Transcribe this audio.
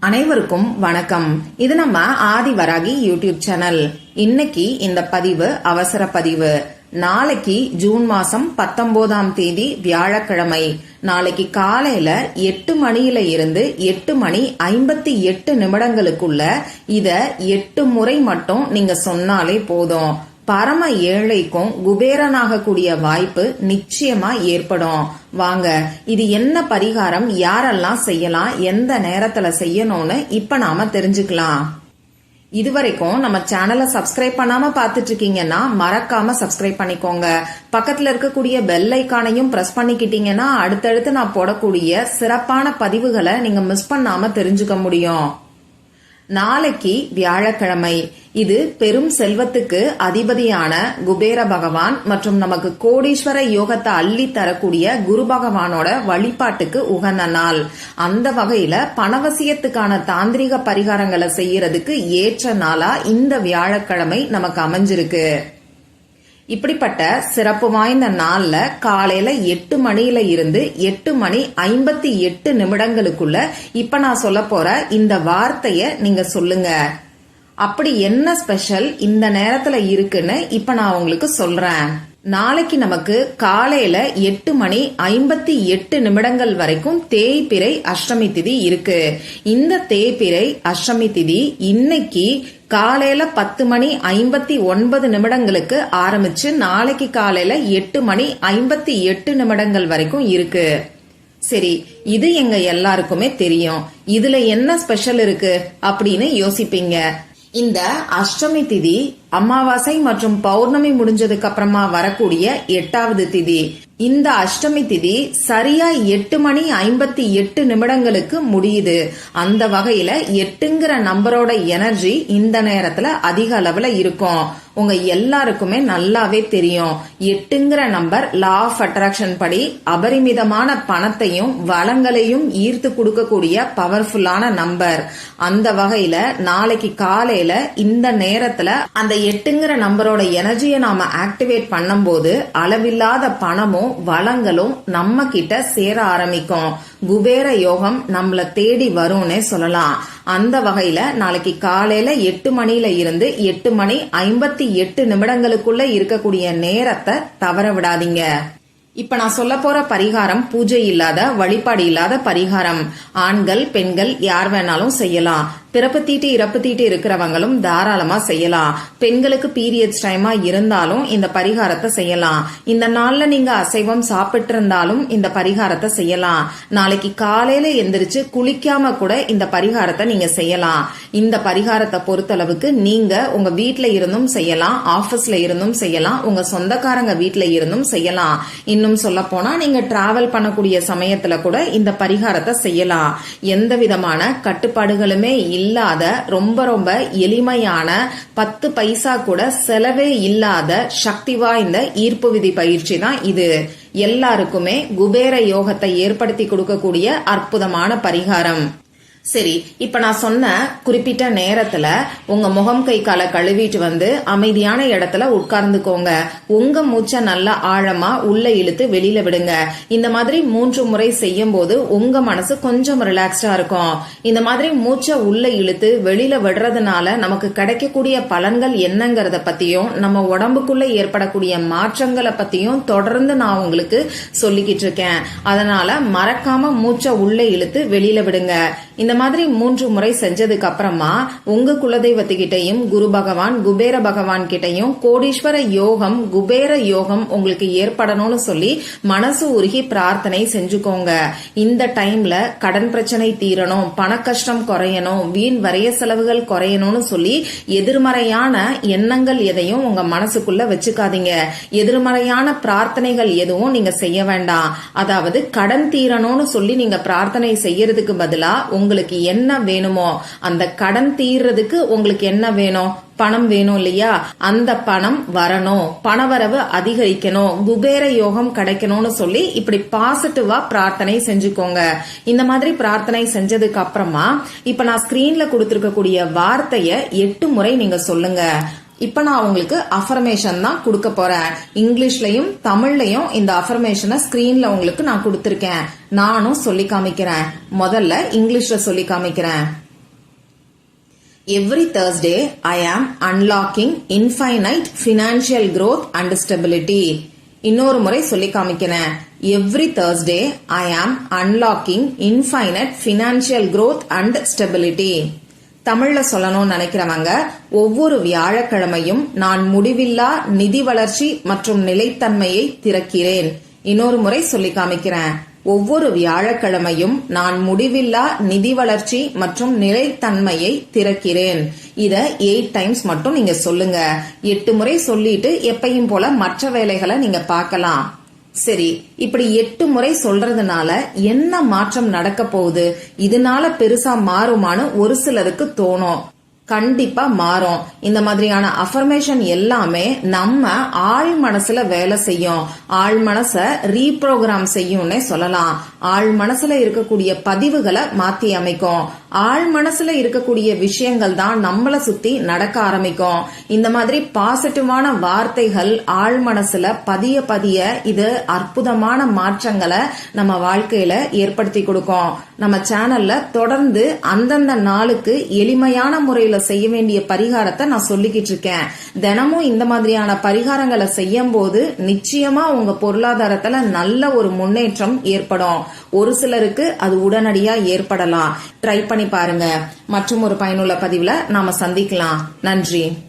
அனைவருக்கும் வணக்கம். இது நம்ம ஆதி வராகி யூடியூப் சேனல். இன்னைக்கு இந்த பதிவு அவசர பதிவு. நாளைக்கு ஜூன் மாசம் பத்தொன்பதாம் தேதி வியாழக்கிழமை. நாளைக்கு காலையில எட்டு மணியில இருந்து எட்டு மணி ஐம்பத்தி எட்டு நிமிடங்களுக்குள்ள இத எட்டு முறை மட்டும் நீங்க சொன்னாலே போதும். பரம ஏழைக்கும் குபேரனாகக்கூடிய வாய்ப்பு நிச்சயமா ஏற்படும். வாங்க இது என்ன பரிகாரம்? யாரெல்லாம் செய்யலாம்? எந்த நேரத்துல செய்யணும்னு இப்ப நாம தெரிஞ்சுக்கலாம். இதுவரைக்கும் நம்ம சேனலை சப்ஸ்கிரைப் பண்ணாம பாத்துட்டு இருக்கீங்கன்னா மறக்காம சப்ஸ்கிரைப் பண்ணிக்கோங்க. பக்கத்துல இருக்கக்கூடிய பெல் ஐக்கானையும் பிரஸ் பண்ணிக்கிட்டீங்கன்னா அடுத்தடுத்து நான் போடக்கூடிய சிறப்பான பதிவுகளை நீங்க மிஸ் பண்ணாம தெரிஞ்சுக்க முடியும். நாளைக்கு வியாழக்கிழமை. இது பெரும் செல்வத்துக்கு அதிபதியான குபேர பகவான் மற்றும் நமக்கு கோடீஸ்வர யோகத்தை அள்ளி தரக்கூடிய குரு பகவானோட வழிபாட்டுக்கு உகந்த நாள். அந்த வகையில பணவசியத்துக்கான தாந்திரிக பரிகாரங்களை செய்யறதுக்கு ஏற்ற நாளா இந்த வியாழக்கிழமை நமக்கு அமைஞ்சிருக்கு. இப்படிப்பட்ட சிறப்பு வாய்ந்த நாள்ல காலையில எட்டு மணியில இருந்து எட்டு மணி ஐம்பத்தி எட்டு நிமிடங்களுக்குள்ள இப்ப நான் சொல்ல போற இந்த வார்த்தைய நீங்க சொல்லுங்க. அப்படி என்ன ஸ்பெஷல் இந்த நேரத்துல இருக்குன்னு இப்ப நான் உங்களுக்கு சொல்றேன். நாளைக்கு நமக்கு காலையில எட்டு மணி ஐம்பத்தி எட்டு நிமிடங்கள் வரைக்கும் தேய்பிறை அஷ்டமி திதி இருக்கு. இந்த தேய்பிறை அஷ்டமி திதி இன்னைக்கு காலையில பத்து மணி ஐம்பத்தி ஒன்பது நிமிடங்களுக்கு ஆரம்பிச்சு நாளைக்கு காலையில எட்டு மணி ஐம்பத்தி எட்டு நிமிடங்கள் வரைக்கும் இருக்கு. சரி இது எங்க எல்லாருக்குமே தெரியும். இதுல என்ன ஸ்பெஷல் இருக்கு அப்படின்னு யோசிப்பீங்க. இந்த அஷ்டமி திதி அமாவாசை மற்றும் பௌர்ணமி முடிஞ்சதுக்கு அப்புறமா வரக்கூடிய எட்டாவது திதி. இந்த அஷ்டமி திதி சரியா எட்டு மணி ஐம்பத்தி எட்டு நிமிடங்களுக்கு முடியுது. அந்த வகையில எட்டுங்கிற நம்பரோட எனர்ஜி இந்த நேரத்துல அதிக அளவுல இருக்கும். உங்க எல்லாருக்குமே நல்லாவே தெரியும். எட்டுங்கிற நம்பர் லா ஆஃப் அட்ராக்ஷன் படி அபரிமிதமான பணத்தையும் வளங்களையும் ஈர்த்து கொடுக்கக்கூடிய பவர்ஃபுல்லான நம்பர். அந்த வகையில நாளைக்கு காலையில இந்த நேரத்துல அந்த எட்டுங்கிற நம்பரோட எனர்ஜியை நாம ஆக்டிவேட் பண்ணும்போது அளவில்லாத பணமும் வளங்களும் நம்ம கிட்ட சேர ஆரம்பிக்கும். குபேர யோகம் நம்மள தேடி வரும்னே சொல்லலாம். அந்த வகையில நாளைக்கு காலையில எட்டு மணியில இருந்து எட்டு மணி ஐம்பத்தி எட்டு நிமிடங்களுக்குள்ள இருக்கக்கூடிய நேரத்தை தவற விடாதீங்க. இப்ப நான் சொல்ல போற பரிகாரம் பூஜை இல்லாத வழிபாடு இல்லாத பரிகாரம். ஆண்கள் பெண்கள் யார் வேணாலும் செய்யலாம். பிறப்பு தீட்டு இறப்பு தீட்டு இருக்கிறவங்களும் தாராளமா செய்யலாம். பெண்களுக்கு பீரியட்ஸ் டைமா இருந்தாலும் இந்த பரிகாரத்தை செய்யலாம். இந்த நாள்ல நீங்க அசைவம் சாப்பிட்டு இருந்தாலும் இந்த பரிகாரத்தை செய்யலாம். நாளைக்கு காலையில எந்திரிச்சு குளிக்காம கூட இந்த பரிகாரத்தை நீங்க செய்யலாம். இந்த பரிகாரத்தை பொறுத்தளவுக்கு நீங்க உங்க வீட்ல இருந்தும் செய்யலாம் ஆபீஸ்ல இருந்தும் செய்யலாம் உங்க சொந்தக்காரங்க வீட்ல இருந்தும் செய்யலாம். இன்னும் சொல்ல போனா நீங்க டிராவல் பண்ணக்கூடிய சமயத்துல கூட இந்த பரிகாரத்தை செய்யலாம். எந்த விதமான கட்டுப்பாடுகளுமே இல்லாத ரொம்ப ரொம்ப எளிமையான பத்து பைசா கூட செலவே இல்லாத சக்தி வாய்ந்த ஈர்ப்பு விதி பயிற்சி தான் இது. எல்லாருக்குமே குபேர யோகத்தை ஏற்படுத்தி கொடுக்கக்கூடிய அற்புதமான பரிகாரம். சரி இப்ப நான் சொன்ன குறிப்பிட்ட நேரத்துல உங்க முகம் கை காலை கழுவிட்டு வந்து அமைதியான இடத்துல உட்கார்ந்துக்கோங்க. உங்க மூச்சை நல்லா ஆழமா உள்ள இழுத்து வெளியில விடுங்க. இந்த மாதிரி மூன்று முறை செய்யும் போது உங்க மனசு கொஞ்சம் ரிலாக்ஸ்டா இருக்கும். இந்த மாதிரி மூச்சை உள்ள இழுத்து வெளியில விடுறதுனால நமக்கு கிடைக்கக்கூடிய பலன்கள் என்னங்கறத பத்தியும் நம்ம உடம்புக்குள்ள ஏற்படக்கூடிய மாற்றங்களை பத்தியும் தொடர்ந்து நான் உங்களுக்கு சொல்லிக்கிட்டு இருக்கேன். அதனால மறக்காம மூச்சை உள்ள இழுத்து வெளியில விடுங்க. இந்த மாதிரி மூன்று முறை செஞ்சதுக்கு அப்புறமா உங்க குலதெய்வத்துக்கிட்டையும் குரு பகவான் குபேர பகவான் கிட்டையும் கோடீஸ்வர யோகம் குபேர யோகம் உங்களுக்கு ஏற்படணும்னு சொல்லி மனசு உருகி பிரார்த்தனை செஞ்சுக்கோங்க. இந்த டைம்ல கடன் பிரச்சனை தீரணும் பண கஷ்டம் குறையணும் வீண் வரைய செலவுகள் குறையணும்னு சொல்லி எதிர்மறையான எண்ணங்கள் எதையும் உங்க மனசுக்குள்ள வச்சுக்காதீங்க. எதிர்மறையான பிரார்த்தனைகள் எதுவும் நீங்க செய்ய வேண்டாம். அதாவது கடன் தீரணும்னு சொல்லி நீங்க பிரார்த்தனை செய்யறதுக்கு பதிலா உங்களுக்கு என்ன வேணுமோ அந்த கடன் தீர்றதுக்கு உங்களுக்கு என்ன வேணும்? பணம் வேணும் இல்லையா? அந்த பணம் வரணும். பணவரவு அதிகரிக்கணும். குபேர யோகம் கிடைக்கணும்னு சொல்லி இப்படி பாசிட்டிவா பிரார்த்தனை செஞ்சுக்கோங்க. இந்த மாதிரி பிரார்த்தனை செஞ்சதுக்கு அப்புறமா இப்ப நான் ஸ்கிரீன்ல கொடுத்திருக்கக்கூடிய வார்த்தைய எட்டு முறை நீங்க சொல்லுங்க. இப்ப நான் உங்களுக்கு அஃபர்மேஷன் தான் கொடுக்க போறேன். இங்கிலீஷ்லயும் தமிழ்லயும் இந்த அஃபர்மேஷனை ஸ்கிரீன்ல உங்களுக்கு நான் கொடுத்திருக்கேன். நானும் சொல்லி காமிக்கிறேன். முதல்ல இங்கிலீஷ்ல சொல்லி காமிக்கிறேன். Every Thursday I am unlocking infinite financial growth and stability இன்னொரு முறை சொல்லி காமிக்கிறேன். Every Thursday I am unlocking infinite financial growth and stability தமிழ்ல சொல்லணும்னு நினைக்கிறவங்க ஒவ்வொரு வியாழக்கிழமையும் நான் முடிவில்லா நிதி வளர்ச்சி மற்றும் நிலைத்தன்மையை திறக்கிறேன். இன்னொரு முறை சொல்லி காமிக்கிறேன். ஒவ்வொரு வியாழக்கிழமையும் நான் முடிவில்லா நிதி வளர்ச்சி மற்றும் நிலைத்தன்மையை திறக்கிறேன். இத எயிட் டைம்ஸ் மட்டும் நீங்க சொல்லுங்க. எட்டு முறை சொல்லிட்டு எப்பையும் போல மற்ற வேலைகளை நீங்க பார்க்கலாம். சரி இப்படி எட்டு முறை சொல்றதுனால என்ன மாற்றம் நடக்க போகுது? இதனால பெருசா மாறுமான்னு ஒரு சிலருக்கு தோணும். கண்டிப்பா மாறும். இந்த மாதிரியான அஃபர்மேஷன் எல்லாமே நம்ம ஆழ் மனசுல வேலை செய்யும். ஆள் மனச ரீப்ரோக்ராம் செய்யும்னே சொல்லலாம். ஆள் மனசுல இருக்கக்கூடிய பதிவுகளை மாத்தி அமைக்கும். ஆழ் மனசுல இருக்கக்கூடிய விஷயங்கள் தான் நம்மளை சுத்தி நடக்க ஆரம்பிக்கும். இந்த மாதிரி பாசிட்டிவான வார்த்தைகள் ஆழ் மனசுல பதிய பதிய இது அற்புதமான மாற்றங்களை நம்ம வாழ்க்கையில ஏற்படுத்தி கொடுக்கும். நம்ம சேனல்ல தொடர்ந்து அந்தந்த நாளுக்கு எளிமையான முறையில செய்ய வேண்டிய பரிகாரத்தை நான் சொல்லிக்கிட்டு இருக்கேன். தினமும் இந்த மாதிரியான பரிகாரங்களை செய்யும் போது நிச்சயமா உங்க பொருளாதாரத்துல நல்ல ஒரு முன்னேற்றம் ஏற்படும். ஒரு சிலருக்கு அது உடனடியா ஏற்படலாம். ட்ரை பண்ணி பாருங்க. மற்றும் ஒரு பயனுள்ள பதிவுல நாம சந்திக்கலாம். நன்றி.